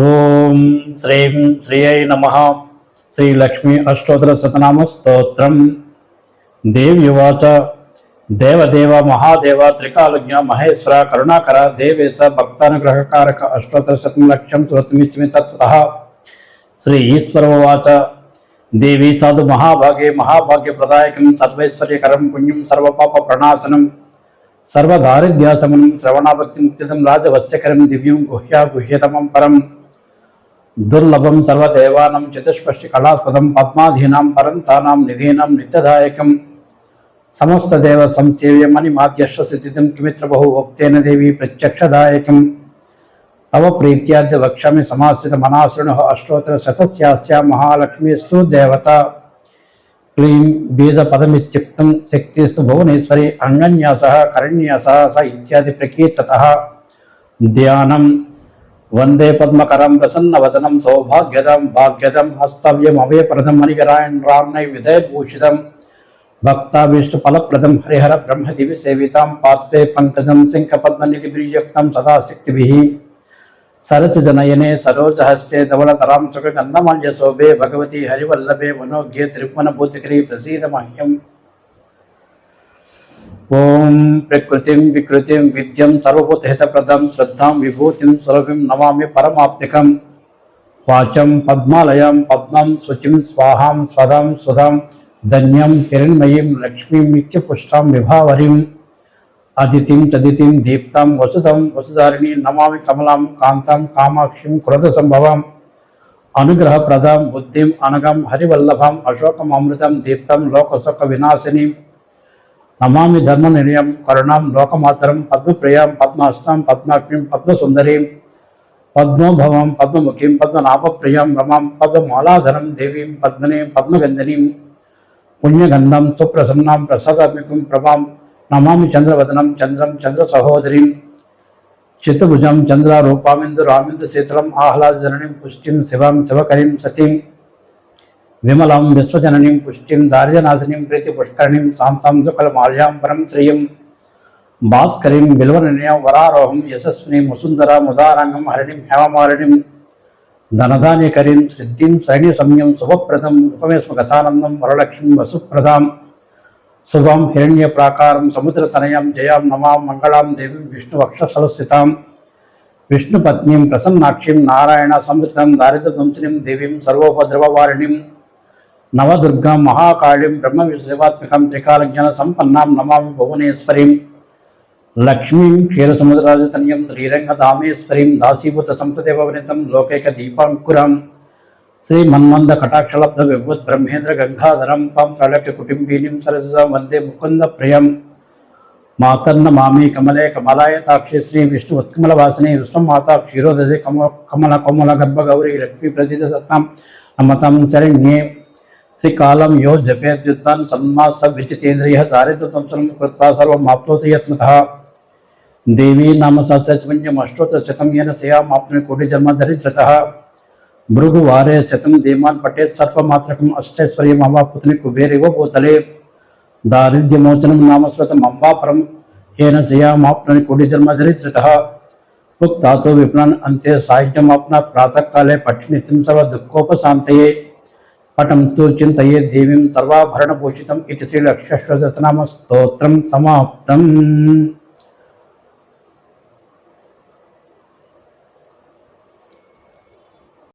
ఓం శ్రీం శ్రీయై నమ. శ్రీ లక్ష్మీ అష్టోత్తర శతనామ స్తోత్రం. దేవ్యువాచ దేవదేవ మహాదేవ త్రికాలజ్ఞ మహేశ్వర కరుణాకర దేవేశ భక్తానుగ్రహకారక అష్టోత్తర శతం లక్ష్యం సురతమిచ్మి తత్వత. శ్రీ ఈశ్వరవాచ దేవి సాధు మహాభాగే మహాభాగ్య ప్రదాయకం సర్వైశ్వర్యకరం పుణ్యం సర్వపాప ప్రణాశనం. సర్వదారిద్ర్యాసమనం శ్రవణాభక్తి ముక్తిదం రాజవశ్చకరం దివ్యం గుహ్యా గుహ్యతమం పరం. దుర్లభం సర్వదేవానం చతుష్పష్టి కళాస్పదం పద్మాధీనాం పరం తానాం నిధీనాం నిత్యదాయకం. సమస్తదేవ సంసేవ్యమని మాధ్యష్ట స్థితిం కిమిత్ర బహు వక్తేన దేవి ప్రత్యక్షదాయకం. తవ ప్రీత్యాద్య వక్ష్యామి సమాశ్రిత మనాశ్రుణ అష్టోత్తర శతస్యాస్య మహాలక్ష్మీస్తు దేవత. క్లీం బీజపదమిత్యుక్తం శక్తిస్తు భువనేశ్వరి అంగన్యాస కరణ్యాస స ఇత్యాది ప్రకీర్తత. ధ్యానం వందే పద్మకరం ప్రసన్నవదనం సౌభాగ్యదం భాగ్యదం హస్తవ్యం అభయప్రదం మణికరాయణ రామ్నై విధయభూషితం భక్తాభీష్ట ఫలప్రదం హరిహర బ్రహ్మదివి సేవితాం పార్శ్వే పంకజం శంఖపద్మనిధి ప్రియక్తం సదా శక్తిభిः సరసిజనయనే సరోజహస్తే ధవళతరాం సుఖగంధమాల్య భగవతి హరివల్లభే మనోజ్ఞే త్రిభువనభూతికరీ ప్రసీద మహ్యం ఓం ప్రకృతిం వికృతిం విద్యం సర్వభూతహితప్రదం శ్రద్ధాం విభూతిం సులభిం నమామి పరమాప్తికం వాచం పద్మాలయం పద్మం శుచిం స్వాహాం స్వదం సుధం ధన్యం హిరణ్మయీం లక్ష్మీం నిత్యపుష్టం విభావరిం అదితిం తదితిం దీప్తం వసుధం వసుధారిణి నమామి కమలం కాంతం కామాక్షిం క్రోధ సంభవం అనుగ్రహప్రదం బుద్ధిం అనగం హరివల్లభం అశోకం అమృతం దీప్తం లోకసుఖ వినాశిని నమామి ధర్మ నిర్ణయం కరుణాం లోకమాతరం పద్మప్రియాం పద్మాస్తం పద్మాక్షిం పద్మసుందరీం పద్మభవం పద్మముఖీం పద్మనాభప్రియం రమాం పద్మమాలాధరం దేవీం పద్మనీం పద్మగంధనీం పుణ్యగంధం సుప్రసన్నాం ప్రసాదాత్మికం ప్రభాం నమామి చంద్రవదనం చంద్రం చంద్ర సహోదరీం చిత్తభుజం చంద్రారూపామిందు రామిందు శీతలం ఆహ్లాదజననీం పుష్టిం శివం శివకరీం సతీం విమలం విశ్వజననీం పుష్టిం దార్యనాశినీం ప్రీతి పుష్కరణీం శాంతాం సుకలమాల్యాం మాల్యాంబరం శ్రియం భాస్కరీం బిల్వననీయం వరారోహం యశస్విని ముసుందర ముదారంగం హరిణిం హేమమాలిణిం ధనధాన్యకరీం సిద్ధిం సైన్య సంయం శుభప్రదం ఉపమేశ్వ కథానందం వరలక్ష్మీం వసుప్రదాం శుభం హిరణ్య ప్రాకారం సముద్రతనయం జయాం నమాం మంగళాం దేవీం విష్ణువక్షస్థితాం విష్ణుపత్నీం ప్రసన్నాక్షిం నారాయణ సంవృతం దారిద్ర్యంశినిం దేవీం సర్వోపద్రవవారిణిం నవదుర్గాం మహాకాళీం బ్రహ్మ శివాత్మికం త్రికాలజ్ఞాన సంపన్నాం నమామి భువనేశ్వరీం లక్ష్మీం క్షీరసముద్రరాజతన్యం శ్రీరంగధామేశ్వరీం దాసీభూత సంతదేవనితం లోకైక దీపాంకురం శ్రీమన్మంద కటాక్షలబ్ధ విభూత్ బ్రహ్మేంద్ర గంగాధరం తాం ప్రళక్య కుటుంబీనిం సరస వందే ముకుంద ప్రియం మాతన్న మామి కమలే కమలాయ తాక్షి శ్రీ విష్ణు ఉత్కమల వాసిని విష్ణుమాత క్షీరోదశి కమ కమల కోమల గర్భ గౌరీ లక్ష్మీ ప్రసిద్ధ సత్తాం నమతం శరణ్యే శ్రీకాలం యో జపేద్యుత్తాన్ సన్మాస విచితేంద్రియ దారిద్ర్యం కృత్వా సర్వం ఆప్నోతి యత్నతః దేవీ నామ సహస్రత్మన్యం అష్టోత్తర శతం येन సేయామాప్నుని కోటి జన్మ దరిద్రతः భృగువారే శతం ధీమాన్ పటేత్ సర్వమాత్రకం అష్టైశ్వర్యం అవాపుత్ని కుబేరివ భూతలే దారిద్ర్యమోచనం నామస్వతం అంబాపరం ఏన శయామాప్నుని కోటి జన్మ దరిద్రతः ఉక్తాతో విప్లన్ అంతే సాహిత్యమాప్నాత్ ప్రాతకాలే పఠినిత్యం సర్వ దుఃఖోపశాంతయే పటం తు చింతయే దేవీం సర్వాభరణభూషితం ఇది శ్రీ లక్ష్మీశ్వరనామ స్తోత్రం సమాప్తం.